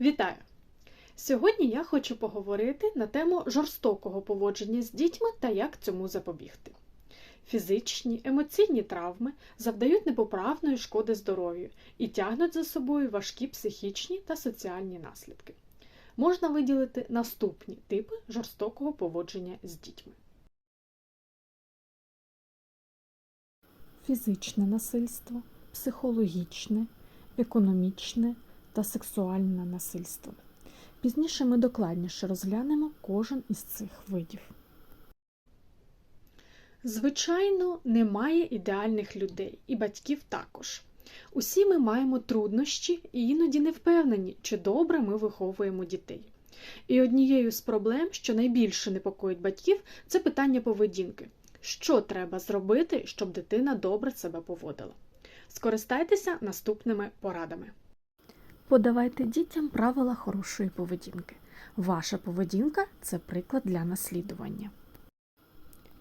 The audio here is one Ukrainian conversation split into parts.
Вітаю! Сьогодні я хочу поговорити на тему жорстокого поводження з дітьми та як цьому запобігти. Фізичні, емоційні травми завдають непоправної шкоди здоров'ю і тягнуть за собою важкі психічні та соціальні наслідки. Можна виділити наступні типи жорстокого поводження з дітьми. фізичне насильство, психологічне, економічне та сексуальне насильство. Пізніше ми докладніше розглянемо кожен із цих видів. Звичайно, немає ідеальних людей, і батьків також. Усі ми маємо труднощі і іноді не впевнені, чи добре ми виховуємо дітей. І однією з проблем, що найбільше непокоїть батьків, це питання поведінки. Що треба зробити, щоб дитина добре себе поводила? Скористайтеся наступними порадами. Подавайте дітям правила хорошої поведінки. Ваша поведінка це приклад для наслідування.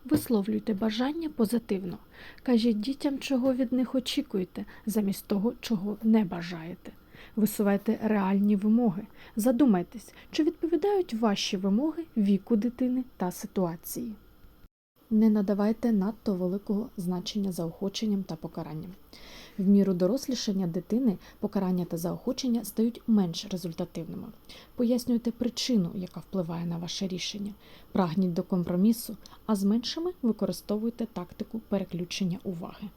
Висловлюйте бажання позитивно. Кажіть дітям, чого від них очікуєте, замість того, чого не бажаєте. Висувайте реальні вимоги. Задумайтесь, чи відповідають ваші вимоги віку дитини та ситуації. Не надавайте надто великого значення заохоченням та покаранням. В міру дорослішання дитини покарання та заохочення стають менш результативними. Пояснюйте причину, яка впливає на ваше рішення. Прагніть до компромісу, а з меншими використовуйте тактику переключення уваги.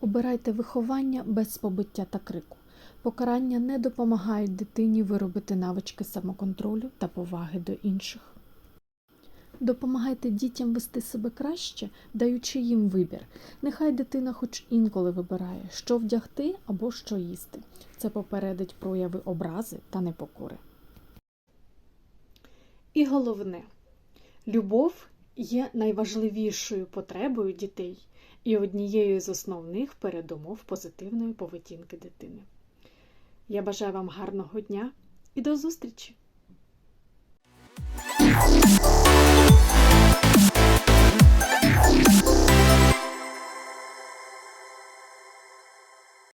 Обирайте виховання без побиття та крику. Покарання не допомагають дитині виробити навички самоконтролю та поваги до інших. Допомагайте дітям вести себе краще, даючи їм вибір. Нехай дитина хоч інколи вибирає, що вдягти або що їсти. Це попередить прояви образи та непокори. І головне, любов є найважливішою потребою дітей і однією з основних передумов позитивної поведінки дитини. Я бажаю вам гарного дня і до зустрічі!